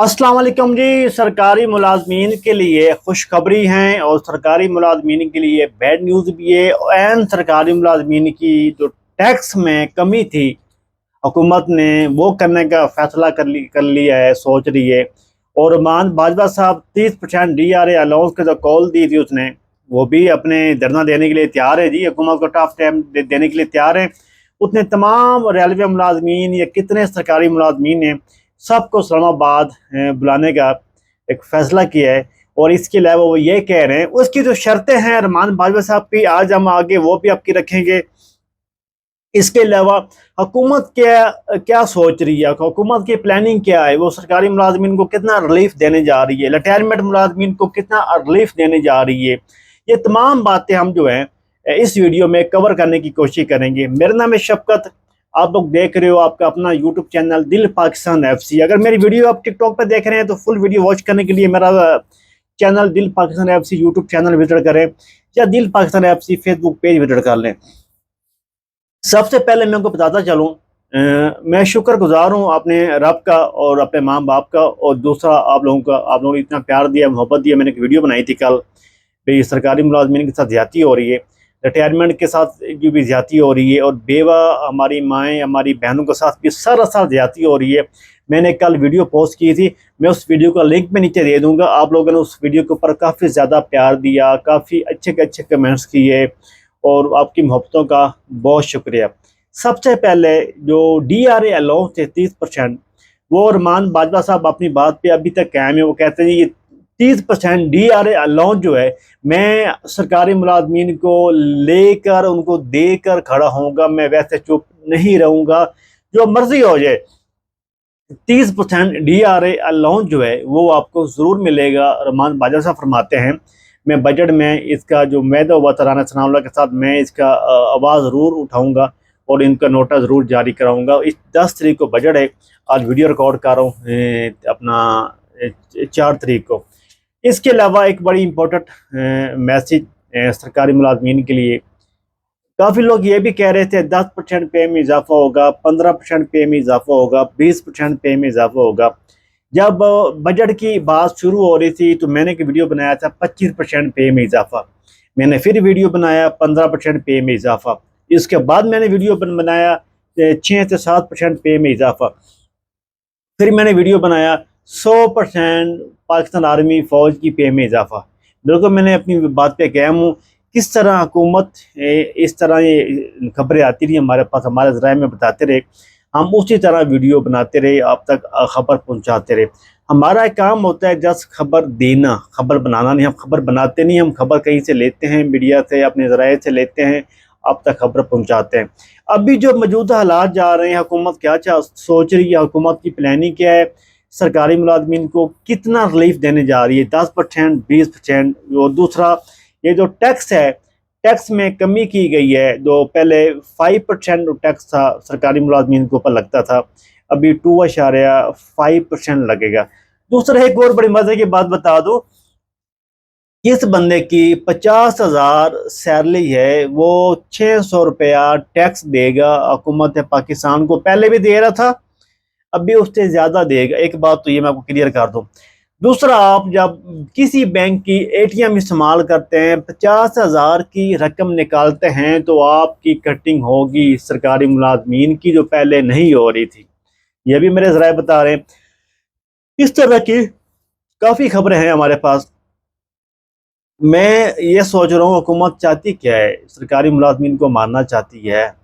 السلام علیکم جی سرکاری ملازمین کے لیے خوشخبری ہیں اور سرکاری ملازمین کے لیے بیڈ نیوز بھی ہے این سرکاری ملازمین کی جو ٹیکس میں کمی تھی، حکومت نے وہ کرنے کا فیصلہ کر لی، کر لیا ہے، سوچ رہی ہے۔ اور مان باجوہ صاحب، تیس percent D R A allowance کے جو کال دی تھی اس نے، وہ بھی اپنے دھرنا دینے کے لیے تیار ہے جی حکومت کو ٹاف ٹائم دینے کے لیے تیار ہے۔ اس نے تمام ریلوے ملازمین یا کتنے سرکاری ملازمین ہیں سب کو اسلام آباد بلانے کا ایک فیصلہ کیا ہے۔ اور اس کے علاوہ وہ یہ کہہ رہے ہیں، اس کی جو شرطیں ہیں ارمان باجوہ صاحب کی آج ہم آگے وہ بھی آپ کی رکھیں گے۔ اس کے علاوہ حکومت کیا کیا سوچ رہی ہے؟ حکومت کی پلاننگ کیا ہے؟ وہ سرکاری ملازمین کو کتنا ریلیف دینے جا رہی ہے؟ ریٹائرمنٹ ملازمین کو کتنا ریلیف دینے جا رہی ہے؟ یہ تمام باتیں ہم جو ہیں اس ویڈیو میں کور کرنے کی کوشش کریں گے۔ میرا نام ہے شفقت۔ آپ لوگ دیکھ رہے ہو، آپ کا اپنا YouTube channel Dil Pakistan F سی اگر میری ویڈیو آپ ٹک ٹاک پہ دیکھ رہے ہیں تو فل ویڈیو واچ کرنے کے لیے میرا channel Dil Pakistan F C YouTube channel visit کریں یا Dil Pakistan F C Facebook page visit کر لیں۔ سب سے پہلے میں ان کو بتاتا چلوں میں شکر گزار ہوں اپنے رب کا اور اپنے ماں باپ کا اور دوسرا آپ لوگوں کا، آپ لوگوں نے اتنا پیار دیا، محبت دیا، میں نے ایک ویڈیو بنائی تھی کل۔ بھی سرکاری ملازمین کے ساتھ زیادتی ہو رہی ہے۔ ریٹائرمنٹ کے ساتھ جو بھی زیادتی ہو رہی ہے اور بیوہ ہماری مائیں، ہماری بہنوں کے ساتھ بھی سراسر زیادتی ہو رہی ہے۔ میں نے کل ویڈیو پوسٹ کی تھی، میں اس ویڈیو کا لنک میں نیچے دے دوں گا۔ آپ لوگوں نے اس ویڈیو کے اوپر کافی زیادہ پیار دیا، کافی اچھے کے اچھے کمنٹس کیے اور آپ کی محبتوں کا بہت شکریہ۔ سب سے پہلے جو ڈی آر اے الاؤنس تھے تیس پرسینٹ وہ ارمان باجوہ صاحب اپنی بات پہ ابھی تک قائم ہے وہ کہتے ہیں یہ تیس percent D R A allowance جو ہے، میں سرکاری ملازمین کو لے کر، ان کو دے کر کھڑا ہوں گا۔ میں ویسے چپ نہیں رہوں گا۔ جو مرضی ہو جائے، تیس percent D R A allowance جو ہے، وہ آپ کو ضرور ملے گا۔ رحمان باجا صاحب فرماتے ہیں، میں بجٹ میں اس کا جو میدہ ہوا ترانہ ثناء اللہ کے ساتھ، میں اس کا آواز ضرور اٹھاؤں گا اور ان کا نوٹا ضرور جاری کراؤں گا۔ اس دس تاریخ کو بجٹ ہے۔ آج ویڈیو ریکارڈ کر رہا ہوں اپنا چار تاریخ کو۔ اس کے علاوہ ایک بڑی امپورٹنٹ میسج سرکاری ملازمین کے لیے۔ کافی لوگ یہ بھی کہہ رہے تھے، دس پرسینٹ پے میں اضافہ ہوگا، پندرہ پرسینٹ پے میں اضافہ ہوگا، بیس پرسینٹ پے میں اضافہ ہوگا۔ جب بجٹ کی بات شروع ہو رہی تھی تو میں نے ایک ویڈیو بنایا تھا، پچیس پرسینٹ پے میں اضافہ۔ میں نے پھر ویڈیو بنایا، پندرہ پرسینٹ پے میں اضافہ۔ اس کے بعد میں نے ویڈیو بن- بنایا چھ سے سات پرسینٹ پے میں اضافہ۔ پھر میں نے ویڈیو بنایا۔ سو پرسینٹ پاکستان آرمی فوج کی پے میں اضافہ۔ بالکل میں نے اپنی بات پہ قائم ہوں۔ کس طرح حکومت اس طرح یہ خبریں آتی رہی، ہمارے پاس، ہمارے ذرائع میں بتاتے رہے۔ ہم اسی طرح ویڈیو بناتے رہے، آپ تک خبر پہنچاتے رہے۔ ہمارا ایک کام ہوتا ہے جس خبر دینا، خبر بنانا نہیں، ہم خبر بناتے نہیں، ہم خبر کہیں سے لیتے ہیں، میڈیا سے، اپنے ذرائع سے لیتے ہیں، آپ تک خبر پہنچاتے ہیں۔ ابھی جو موجودہ حالات جا رہے ہیں، حکومت کیا چاہ، سوچ رہی ہے، حکومت کی پلاننگ کیا ہے؟ سرکاری ملازمین کو کتنا ریلیف دینے جا رہی ہے؟ دس پرسینٹ بیس پرسینٹ اور دوسرا، یہ جو ٹیکس ہے ٹیکس میں کمی کی گئی ہے۔ جو پہلے فائیو پرسینٹ ٹیکس تھا، سرکاری ملازمین کے اوپر لگتا تھا۔ ابھی ٹو اشاریہ فائیو پرسینٹ لگے گا۔ دوسرا، ایک اور بڑی مزے کی بات بتا دو کس بندے کی پچاس ہزار سیلری ہے، وہ چھ سو روپیہ ٹیکس دے گا حکومت پاکستان کو۔ پہلے بھی دے رہا تھا ابھی اس سے زیادہ دے گا۔ ایک بات تو یہ میں آپ کو کلیئر کر دوں۔ دوسرا، آپ جب کسی بینک کی اے ٹی ایم استعمال کرتے ہیں، پچاس ہزار کی رقم نکالتے ہیں تو آپ کی کٹنگ ہوگی سرکاری ملازمین کی جو پہلے نہیں ہو رہی تھی۔ یہ بھی میرے ذرائع بتا رہے ہیں۔ اس طرح کی کافی خبریں ہیں ہمارے پاس۔ میں یہ سوچ رہا ہوں، حکومت چاہتی کیا ہے؟ سرکاری ملازمین کو مارنا چاہتی ہے۔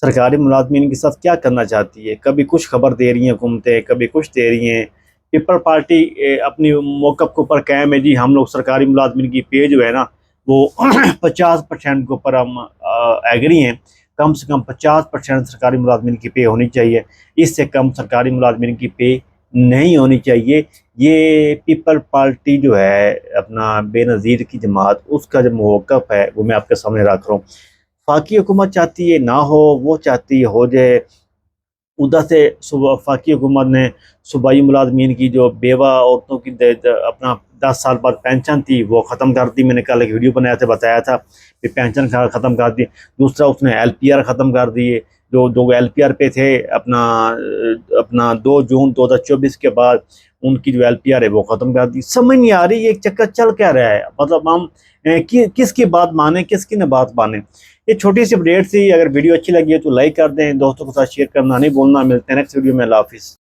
سرکاری ملازمین کے ساتھ کیا کرنا چاہتی ہے؟ کبھی کچھ خبر دے رہی ہیں حکومتیں کبھی کچھ دے رہی ہیں۔ پیپل پارٹی اپنی موقف کے اوپر قائم ہے۔ جی ہم لوگ سرکاری ملازمین کی پے جو ہے نا، وہ پچاس پرسینٹ کے اوپر ہم ایگری ہیں۔ کم سے کم پچاس پرسینٹ سرکاری ملازمین کی پے ہونی چاہیے۔ اس سے کم سرکاری ملازمین کی پے نہیں ہونی چاہیے۔ یہ پیپل پارٹی جو ہے، اپنا بے نظیر کی جماعت، اس کا جو موقف ہے، وہ میں آپ کے سامنے رکھ رہا ہوں۔ فاقی حکومت چاہتی ہے نہ ہو، وہ چاہتی ہو جائے۔ ادھر سے فاقی حکومت نے صوبائی ملازمین کی جو بیوہ عورتوں کی دے- دے- اپنا دس سال بعد پینشن تھی، وہ ختم کر دی۔ میں نے کل ایک ویڈیو بنایا تھا بتایا تھا کہ پینشن ختم کر دی۔ دوسرا، اس نے ایل پی آر ختم کر دیے جو دو ایل پی آر پہ تھے، اپنا اپنا دو جون دو ہزار چوبیس کے بعد ان کی جو ایل پی آر ہے وہ ختم کر دی۔ سمجھ نہیں آ رہی یہ چکر چل کیا رہا ہے؟ مطلب ہم کس کی بات مانیں، کس کی نہ بات مانیں؟ یہ چھوٹی سی اپڈیٹ تھی اگر ویڈیو اچھی لگی ہے تو لائک کر دیں، دوستوں کے ساتھ شیئر کرنا نہیں بولنا ملتے ہیں نیکسٹ ویڈیو میں، اللہ حافظ۔